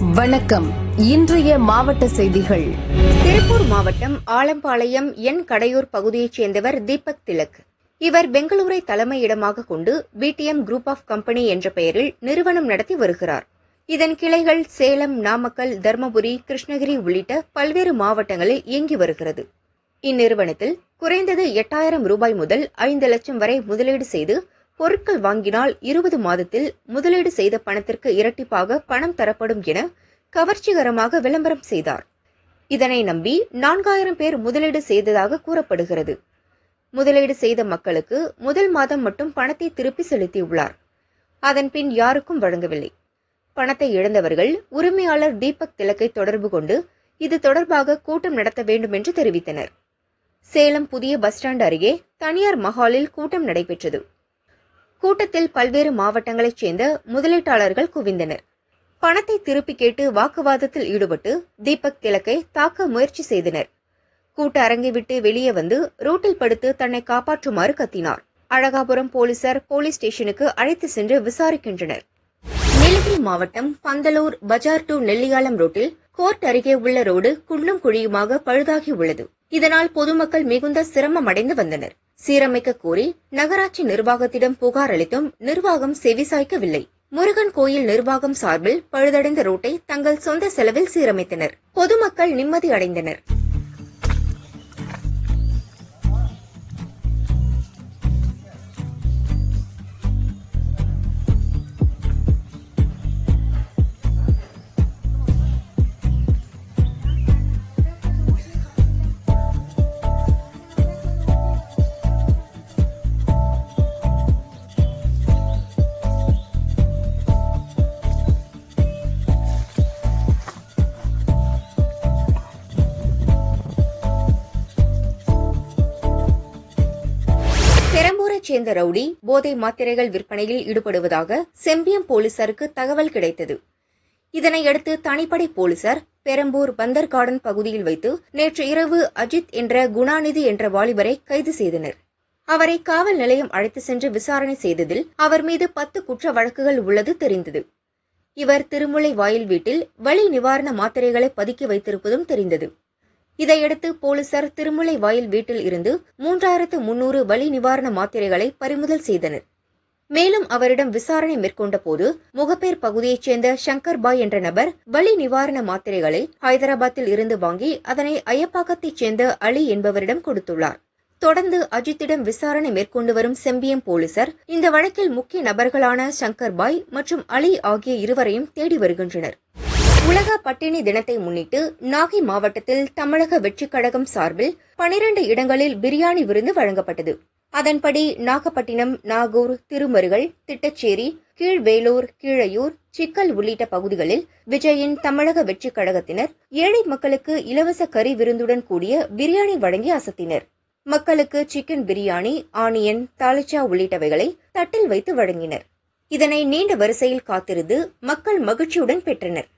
வணக்கம். இன்றைய மாவட்ட செய்திகள். திருப்பூர் மாவட்டம் ஆலம்பாளையம் என் கடையூர் பகுதியைச் சேர்ந்தவர் தீபக் திலக். இவர் பெங்களூரை தலைமையிடமாக கொண்டு பிடிஎம் குரூப் ஆஃப் கம்பெனி என்ற பெயரில் நிறுவனம் நடத்தி வருகிறார். இதன் கிளைகள் சேலம் நாமக்கல் தர்மபுரி கிருஷ்ணகிரி உள்ளிட்ட பல்வேறு மாவட்டங்களில் இயங்கி வருகிறது. இந்நிறுவனத்தில் குறைந்தது எட்டாயிரம் ரூபாய் முதல் ஐந்து லட்சம் வரை முதலீடு செய்து பொருட்கள் வாங்கினால் இருபது மாதத்தில் முதலீடு செய்த பணத்திற்கு இரட்டிப்பாக பணம் தரப்படும் என கவர்ச்சிகரமாக விளம்பரம் செய்தார். இதனை நம்பி நான்காயிரம் பேர் முதலீடு செய்ததாக கூறப்படுகிறது. முதலீடு செய்த மக்களுக்கு முதல் மாதம் மட்டும் பணத்தை திருப்பி செலுத்தியுள்ளார். அதன் பின் யாருக்கும் வழங்கவில்லை. பணத்தை இழந்தவர்கள் உரிமையாளர் தீபக் திலக்கை தொடர்பு கொண்டு இது தொடர்பாக கூட்டம் நடத்த வேண்டும் என்று தெரிவித்தனர். சேலம் புதிய பஸ் ஸ்டாண்ட் அருகே தனியார் மஹாலில் கூட்டம் நடைபெற்றது. கூட்டத்தில் பல்வேறு மாவட்டங்களைச் சேர்ந்த முதலீட்டாளர்கள் குவிந்தனர். பணத்தை திருப்பி கேட்டு வாக்குவாதத்தில் ஈடுபட்டு தீபக் திலக்கை தாக்க முயற்சி செய்தனர். கூட்ட அரங்கை விட்டு வெளியே வந்து ரோட்டில் படுத்து தன்னை காப்பாற்றுமாறு கத்தினார். அழகாபுரம் போலீசார் போலீஸ் ஸ்டேஷனுக்கு அழைத்து சென்று விசாரிக்கின்றனர். நீலகிரி மாவட்டம் பந்தலூர் பஜார் டு நெல்லியாலம் ரோட்டில் கோர்ட் அருகே உள்ள ரோடு குண்டும் குழியுமாக பழுதாகி உள்ளது. இதனால் பொதுமக்கள் மிகுந்த சிரமம் அடைந்து வந்தனர். சீரமைக்க கோரி நகராட்சி நிர்வாகத்திடம் புகார் அளித்தும் நிர்வாகம் செவிசாய்க்கவில்லை முருகன் கோயில் நிர்வாகம் சார்பில் பழுதடைந்த ரோட்டை தங்கள் சொந்த செலவில் சீரமைத்தனர். பொதுமக்கள் நிம்மதி அடைந்தனர். சேர்ந்த ரவுடி போதை மாத்திரைகள் விற்பனையில் ஈடுபடுவதாக செம்பியம் போலீசாருக்கு தகவல் கிடைத்தது. இதனையடுத்து தனிப்படை போலீசார் பெரம்பூர் பந்தர் கார்டன் பகுதியில் வைத்து நேற்று இரவு அஜித் என்ற குணாநிதி என்ற வாலிபரை கைது செய்தனர். அவரை காவல் நிலையம் அழைத்து சென்று விசாரணை செய்ததில் அவர் மீது பத்து குற்ற வழக்குகள் உள்ளது தெரிந்தது. இவர் திருமுலை வாயில் வீட்டில் வலி நிவாரண மாத்திரைகளை பதுக்கி வைத்திருப்பதும் தெரிந்தது. இதையடுத்து போலீசார் திருமுலை வாயில் வீட்டில் இருந்து மூன்றாயிரத்து முன்னூறு வலி நிவாரண மாத்திரைகளை பறிமுதல் செய்தனர். மேலும் அவரிடம் விசாரணை மேற்கொண்ட போது முகப்பேர் பகுதியைச் சேர்ந்த சங்கர் பாய் என்ற நபர் வலி நிவாரண மாத்திரைகளை ஹைதராபாத்தில் இருந்து வாங்கி அதனை அயப்பாக்கத்தைச் சேர்ந்த அலி என்பவரிடம் கொடுத்துள்ளார். தொடர்ந்து அஜித்திடம் விசாரணை மேற்கொண்டு வரும் செம்பியம் போலீசார் இந்த வழக்கில் முக்கிய நபர்களான சங்கர் பாய் மற்றும் அலி ஆகிய இருவரையும் தேடி வருகின்றனர். உலக பட்டினி தினத்தை முன்னிட்டு நாகை மாவட்டத்தில் தமிழக வெற்றிக் கழகம் சார்பில் பனிரண்டு இடங்களில் பிரியாணி விருந்து வழங்கப்பட்டது. அதன்படி நாகப்பட்டினம் நாகூர் திருமருகல் திட்டச்சேரி கீழ்வேலூர் கீழையூர் சிக்கல் உள்ளிட்ட பகுதிகளில் விஜயின் தமிழக வெற்றிக் கழகத்தினர் ஏழை மக்களுக்கு இலவச கறி விருந்துடன் கூடிய பிரியாணி வழங்கி அசத்தினர். மக்களுக்கு சிக்கன் பிரியாணி ஆனியன் தாளிச்சா உள்ளிட்டவைகளை தட்டில் வைத்து வழங்கினர். இதனை நீண்ட வரிசையில் காத்திருந்து மக்கள் மகிழ்ச்சியுடன் பெற்றனர்.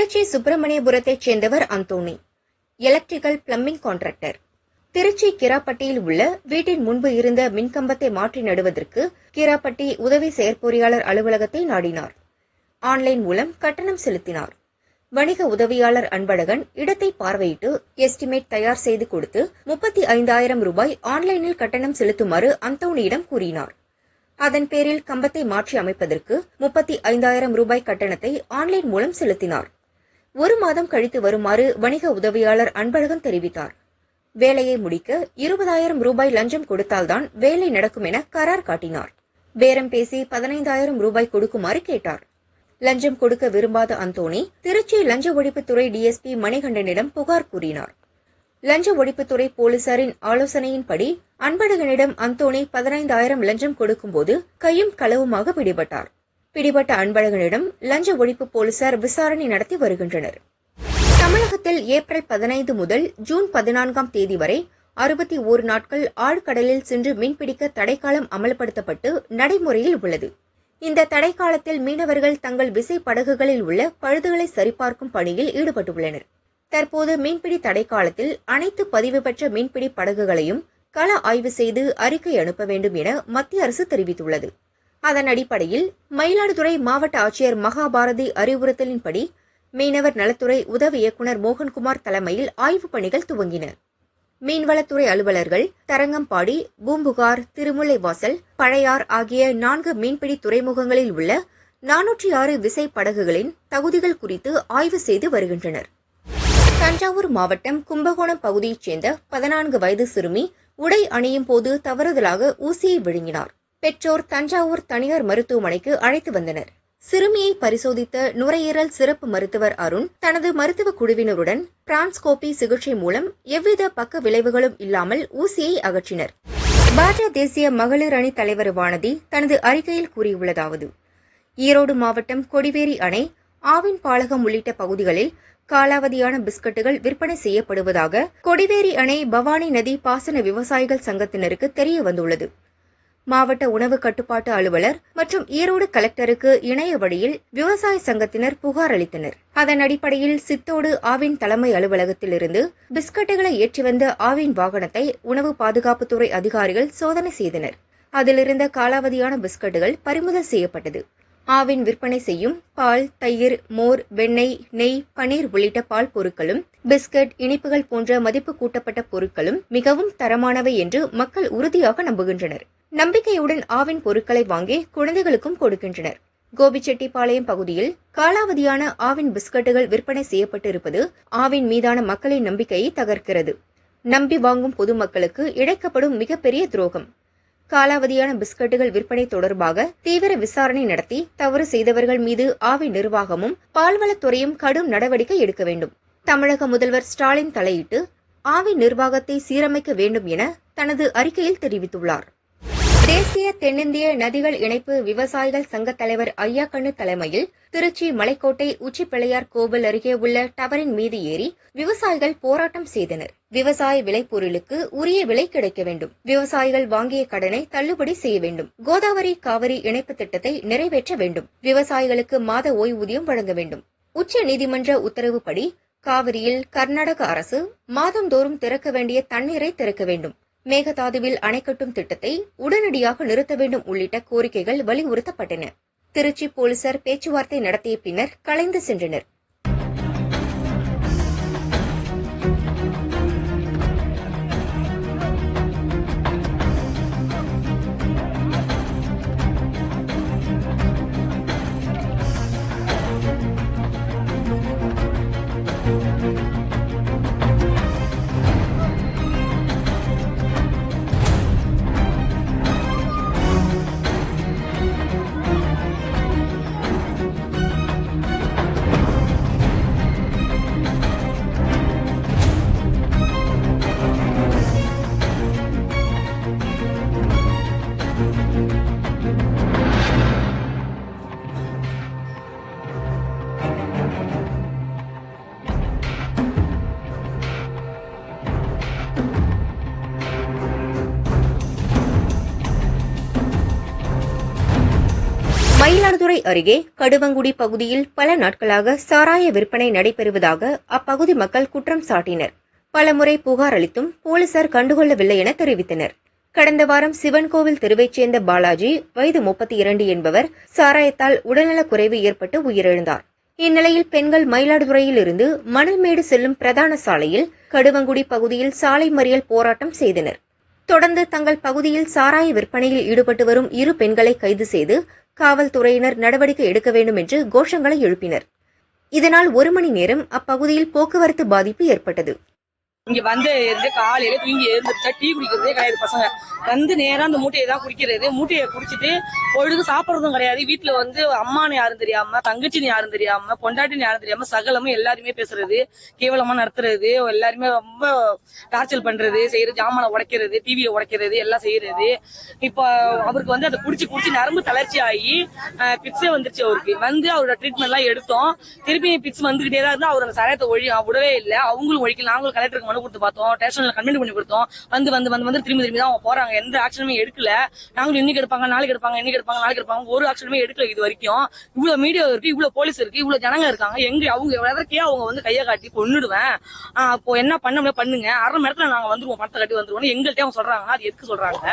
திருச்சி சுப்பிரமணியபுரத்தைச் சேர்ந்தவர் Anthony electrical plumbing contractor Trichy கிராப்பட்டியில் உள்ள வீட்டின் முன்பு இருந்த மின்கம்பத்தை மாற்றி நடுவதற்கு கிராப்பட்டி உதவி செயற்பொறியாளர் அலுவலகத்தை நாடினார். ஆன்லைன் மூலம் கட்டணம் செலுத்தினார். வணிக உதவியாளர் அன்பழகன் இடத்தை பார்வையிட்டு எஸ்டிமேட் தயார் செய்து கொடுத்து முப்பத்தி ஐந்தாயிரம் ரூபாய் ஆன்லைனில் கட்டணம் செலுத்துமாறு அந்தோணியிடம் கூறினார். அதன் பேரில் கம்பத்தை மாற்றி அமைப்பதற்கு முப்பத்தி ஐந்தாயிரம் ரூபாய் கட்டணத்தை ஆன்லைன் மூலம் செலுத்தினார். ஒரு மாதம் கழித்து வருமாறு வணிக உதவியாளர் அன்பழகன் தெரிவித்தார். வேலையை முடிக்க இருபதாயிரம் ரூபாய் லஞ்சம் கொடுத்தால்தான் வேலை நடக்கும் என கரார் காட்டினார். பேரம் பேசி பதினைந்தாயிரம் ரூபாய் கொடுக்குமாறு கேட்டார். லஞ்சம் கொடுக்க விரும்பாத அந்தோணி திருச்சி லஞ்ச ஒழிப்புத்துறை டிஎஸ்பி மணிகண்டனிடம் புகார் கூறினார். லஞ்ச ஒழிப்புத்துறை போலீசாரின் ஆலோசனையின்படி அன்பழகனிடம் அந்தோணி பதினைந்தாயிரம் லஞ்சம் கொடுக்கும்போது கையும் களவுமாக பிடிபட்டார். பிடிபட்ட அன்பழகனிடம் லஞ்ச ஒழிப்பு போலீசார் விசாரணை நடத்தி வருகின்றனர். தமிழகத்தில் ஏப்ரல் பதினைந்து முதல் ஜூன் பதினான்காம் தேதி வரை அறுபத்தி ஓரு நாட்கள் ஆழ்கடலில் சென்று மீன்பிடிக்க தடைக்காலம் அமல்படுத்தப்பட்டு நடைமுறையில் உள்ளது. இந்த தடை காலத்தில் மீனவர்கள் தங்கள் விசை படகுகளில் உள்ள பழுதுகளை சரிபார்க்கும் பணியில் ஈடுபட்டுள்ளனர். தற்போது மீன்பிடி தடை காலத்தில் அனைத்து பதிவு பெற்ற மீன்பிடி படகுகளையும் கள ஆய்வு செய்து அறிக்கை அனுப்ப வேண்டும் என மத்திய அரசு தெரிவித்துள்ளது. அதன் அடிப்படையில் மயிலாடுதுறை மாவட்ட ஆட்சியர் மகாபாரதி அறிவுறுத்தலின்படி மீனவர் நலத்துறை உதவி இயக்குநர் மோகன்குமார் தலைமையில் ஆய்வுப் பணிகள் துவங்கின. மீன்வளத்துறை அலுவலர்கள் தரங்கம்பாடி பூம்புகார் திருமுல்லைவாசல் பழையார் ஆகிய நான்கு மீன்பிடி துறைமுகங்களில் உள்ள நானூற்றி ஆறு விசை படகுகளின் தகுதிகள் குறித்து ஆய்வு செய்து வருகின்றனர். தஞ்சாவூர் மாவட்டம் கும்பகோணம் பகுதியைச் சேர்ந்த பதினான்கு வயது சிறுமி உடை அணியும் போது தவறுதலாக ஊசியை விழுங்கினார். பெற்றோர் தஞ்சாவூர் தனியார் மருத்துவமனைக்கு அழைத்து வந்தனர். சிறுமியை பரிசோதித்த நுரையீரல் சிறப்பு மருத்துவர் அருண் தனது மருத்துவ குழுவினருடன் பிரான்ஸ்கோபி சிகிச்சை மூலம் எவ்வித பக்க விளைவுகளும் இல்லாமல் ஊசியை அகற்றினர். பாஜக தேசிய மகளிர் அணி தலைவர் வானதி தனது அறிக்கையில் கூறியுள்ளதாவது ஈரோடு மாவட்டம் கொடிவேரி அணை ஆவின் பாலகம் உள்ளிட்ட பகுதிகளில் காலாவதியான பிஸ்கட்டுகள் விற்பனை செய்யப்படுவதாக கொடிவேரி அணை பவானி நதி பாசன விவசாயிகள் சங்கத்தினருக்கு தெரிய வந்துள்ளது. மாவட்ட உணவு கட்டுப்பாட்டு அலுவலர் மற்றும் ஈரோடு கலெக்டருக்கு இணைய வழியில் விவசாய சங்கத்தினர் புகார் அளித்தனர். அதன் அடிப்படையில் சித்தோடு ஆவின் தலைமை அலுவலகத்திலிருந்து பிஸ்கட்டுகளை ஏற்றி வந்த ஆவின் வாகனத்தை உணவு பாதுகாப்புத்துறை அதிகாரிகள் சோதனை செய்தனர். அதிலிருந்த காலாவதியான பிஸ்கட்டுகள் பறிமுதல் செய்யப்பட்டது. ஆவின் விற்பனை செய்யும் பால் தயிர் மோர் வெண்ணெய் நெய் பனீர் உள்ளிட்ட பால் பொருட்களும் பிஸ்கட் இனிப்புகள் போன்ற மதிப்பு கூட்டப்பட்ட பொருட்களும் மிகவும் தரமானவை என்று மக்கள் உறுதியாக நம்புகின்றனர். நம்பிக்கையுடன் ஆவின் பொருட்களை வாங்கி குழந்தைகளுக்கும் கொடுக்கின்றனர். கோபிச்செட்டிப்பாளையம் பகுதியில் காலாவதியான ஆவின் பிஸ்கட்டுகள் விற்பனை செய்யப்பட்டிருப்பது ஆவின் மீதான மக்களின் நம்பிக்கையை தகர்க்கிறது. நம்பி வாங்கும் பொதுமக்களுக்கு இழைக்கப்படும் மிகப்பெரிய துரோகம். காலாவதியான பிஸ்கட்டுகள் விற்பனை தொடர்பாக தீவிர விசாரணை நடத்தி தவறு செய்தவர்கள் மீது ஆவி நிர்வாகமும் பால்வளத்துறையும் கடும் நடவடிக்கை எடுக்க வேண்டும். தமிழக முதல்வர் ஸ்டாலின் தலையிட்டு ஆவி நிர்வாகத்தை சீரமைக்க வேண்டும் என தனது அறிக்கையில் தெரிவித்துள்ளார். தேசிய தென்னிந்திய நதிகள் இணைப்பு விவசாயிகள் சங்க தலைவர் ஐயாக்கண்ணு தலைமையில் திருச்சி மலைக்கோட்டை உச்சிப்பிள்ளையார் கோவில் அருகே உள்ள டவரின் மீது ஏறி விவசாயிகள் போராட்டம் செய்தனர். விவசாய விளைபொருளுக்கு உரிய விலை கிடைக்க வேண்டும். விவசாயிகள் வாங்கிய கடனை தள்ளுபடி செய்ய வேண்டும். கோதாவரி காவிரி இணைப்பு திட்டத்தை நிறைவேற்ற வேண்டும். விவசாயிகளுக்கு மாத ஓய்வூதியம் வழங்க வேண்டும். உச்ச நீதிமன்ற உத்தரவுப்படி காவிரியில் கர்நாடக அரசு மாதந்தோறும் திறக்க வேண்டிய தண்ணீரை திறக்க வேண்டும். மேகதாதுவில் அணை கட்டும் திட்டத்தை உடனடியாக நிறுத்த வேண்டும் உள்ளிட்ட கோரிக்கைகள் வலியுறுத்தப்பட்டன. திருச்சி போலீசார் பேச்சுவார்த்தை நடத்திய பின்னர் கலைந்து சென்றனர். மயிலாடுதுறை அருகே கடுவங்குடி பகுதியில் பல நாட்களாக சாராய விற்பனை நடைபெறுவதாக அப்பகுதி மக்கள் குற்றம் சாட்டினர். பலமுறை புகார் அளித்தும் போலீசார் கண்டுகொள்ளவில்லை என தெரிவித்தனர். கடந்த வாரம் சிவன் கோவில் தெருவைச் சேர்ந்த பாலாஜி வயது முப்பத்தி இரண்டு என்பவர் சாராயத்தால் உடல்நலக் குறைவு ஏற்பட்டு உயிரிழந்தார். இந்நிலையில் பெண்கள் மயிலாடுதுறையில் இருந்து மணல்மேடு செல்லும் பிரதான சாலையில் கடுவங்குடி பகுதியில் சாலை மறியல் போராட்டம் செய்தனர். தொடர்ந்து தங்கள் பகுதியில் சாராய விற்பனையில் ஈடுபட்டு வரும் இரு பெண்களை கைது செய்து காவல்துறையினர் நடவடிக்கை எடுக்க வேண்டும் என்று கோஷங்களை எழுப்பினர். இதனால் ஒரு மணி நேரம் அப்பகுதியில் போக்குவரத்து பாதிப்பு ஏற்பட்டது. இங்க வந்து இருந்து காலையில தூங்கி எழுந்திரிச்சா டீ குடிக்கிறதே கிடையாது பசங்க. வந்து நேரா அந்த மூட்டையை தான் குடிக்கிறது. மூட்டையை குடிச்சிட்டு பொழுது சாப்பிடுறதும் கிடையாது. வீட்டுல வந்து அம்மான்னு யாரும் தெரியாம தங்கச்சின்னு யாரும் தெரியாம பொண்டாட்டின்னு யாரும் தெரியாம சகலமும் எல்லாருமே பேசுறது கேவலமா நடத்துறது எல்லாருமே ரொம்ப டார்ச்சல் பண்றது செய்யறது ஜாமானை உடைக்கிறது டிவியை உடைக்கிறது எல்லாம் செய்யறது. இப்போ அவருக்கு வந்து அதை குடிச்சு குடிச்சு நரம்பு தளர்ச்சி ஆகி பிக்ஸே வந்துருச்சு அவருக்கு. வந்து அவரோட ட்ரீட்மெண்ட் எல்லாம் எடுத்தோம். திருப்பி பிக்ஸ் வந்துகிட்டே தான் இருந்தா அவர் அந்த சரத்தை ஒழி விடவே இல்லை. அவங்களும் ஒழிக்கல. நாங்களும் கலெக்டருக்கு மனு கொடுத்து பார்த்தோம் ஸ்டேஷன்ல கம்ப்ளைண்ட் பண்ணி கொடுத்தோம். வந்து வந்து வந்து வந்து திரும்பி திரும்பி தான் அவங்க போறாங்க. எந்த ஆக்ஷனுமே எடுக்கல. நாங்களும் இன்னைக்கு எடுப்பாங்க நாளைக்கு எடுப்பாங்க இன்னைக்கு எடுப்பாங்க நாளைக்கு எடுப்பாங்க. ஒரு ஆக்ஷனுமே எடுக்கல இது வரைக்கும். இவ்வளவு மீடியா இருக்கு இவ்வளவு போலீஸ் இருக்கு இவ்வளவு ஜனங்க இருக்காங்க. எங்க அவங்க எதற்கே அவங்க வந்து கையை காட்டி கொண்டுடுவேன் ஆஹ் அப்போ என்ன பண்ண முடியும் பண்ணுங்க. அரை மணி நேரத்துல நாங்க வந்துருவோம் பணத்தை கட்டி வந்துருவோம் எங்கள்கிட்ட அவங்க சொல்றாங்க. அது எதுக்கு சொல்றாங்க?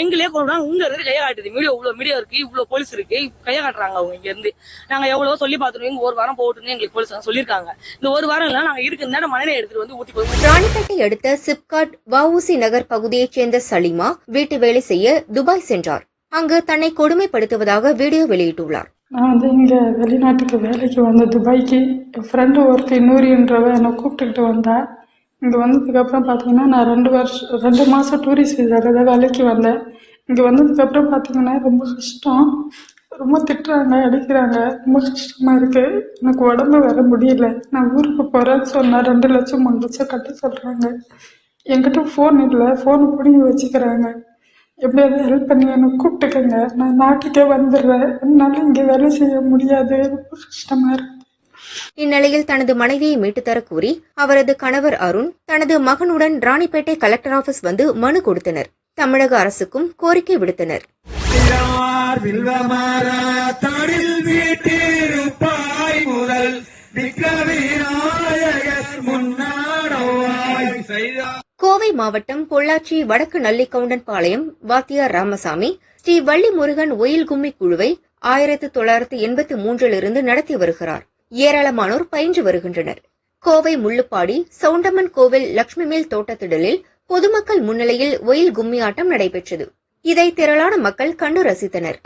எங்களே கொண்டு உங்க இருந்து கையை காட்டுது? மீடியா இவ்வளவு மீடியா இருக்கு இவ்வளவு போலீஸ் இருக்கு. கையை காட்டுறாங்க அவங்க இங்க இருந்து நாங்க எவ்வளவோ சொல்லி பாத்துருவோம் ஒரு வாரம் போட்டுன்னு எங்களுக்கு போலீஸ் சொல்லியிருக்காங்க. இந்த ஒரு வாரம் இல்ல நாங்க இருக்கு நேரம் மழையை எடுத்துட்டு வந்து ஊத்தி போய் ராணிப்பேட்டை அடுத்த சிப்காட் வவுசி நகர் பகுதியைச் சேர்ந்த சலிமா வீட்டு வேலை செய்ய துபாய் சென்றார். அங்கு தன்னை கொடுமைப்படுத்துவதாக வீடியோ வெளியிட்டுள்ளார். நான் வந்து இங்கே வெளிநாட்டுக்கு வேலைக்கு வந்தேன் துபாய்க்கு என் ஃப்ரெண்டு ஒருத்தி நூறின்றவ என்னை கூப்பிட்டுக்கிட்டு வந்தா. இங்கே வந்ததுக்கப்புறம் பார்த்தீங்கன்னா நான் ரெண்டு வருஷம் ரெண்டு மாதம் டூரிஸ்ட் விசாவில் வேலைக்கு வந்தேன். இங்கே வந்ததுக்கப்புறம் பார்த்தீங்கன்னா ரொம்ப கஷ்டம். ரொம்ப திட்டுறாங்க அடிக்கிறாங்க. ரொம்ப கஷ்டமாக இருக்கு. எனக்கு உடம்பு வர முடியல. நான் ஊருக்கு போகிறேன்னு சொன்னால் ரெண்டு லட்சம் மூணு லட்சம் கட்ட சொல்கிறாங்க என்கிட்ட ஃபோன் இல்லை. ஃபோன் பிடிங்கி வச்சுக்கிறாங்க. எப்படியாவது ஹெல்ப் பண்ணி எனக்கு கூப்பிட்டுக்கங்க. நான் நாட்டுக்கே வந்துடுறேன். என்னால இங்கே வேலை செய்ய முடியாது. ரொம்ப கஷ்டமா இருக்கு. இந்நிலையில் தனது மனைவியை மீட்டுத் தர கூறி அவரது கணவர் அருண் தனது மகனுடன் ராணிப்பேட்டை கலெக்டர் ஆபீஸ் வந்து மனு கொடுத்தனர். தமிழக அரசுக்கும் கோரிக்கை விடுத்தனர். திரவார் வில்வமரா தடில் வீட்டிருப்பாய் முதல் விக்ரவிநாயகர் முன்னாடவாய். கோவை மாவட்டம் பொள்ளாச்சி வடக்கு நல்லிக்கவுண்டன் வாத்தியார் ராமசாமி ஸ்ரீ வள்ளி முருகன் ஒயில் கும்மி குழுவை ஆயிரத்து தொள்ளாயிரத்து எண்பத்தி மூன்றிலிருந்து நடத்தி வருகிறார். ஏராளமானோர் பயின்று வருகின்றனர். கோவை முள்ளுப்பாடி சவுண்டம்மன் கோவில் லட்சுமி மேல் தோட்டத்திடலில் பொதுமக்கள் முன்னிலையில் ஒயில் கும்மி ஆட்டம் நடைபெற்றது. இதை திரளான மக்கள் கண்டு ரசித்தனர்.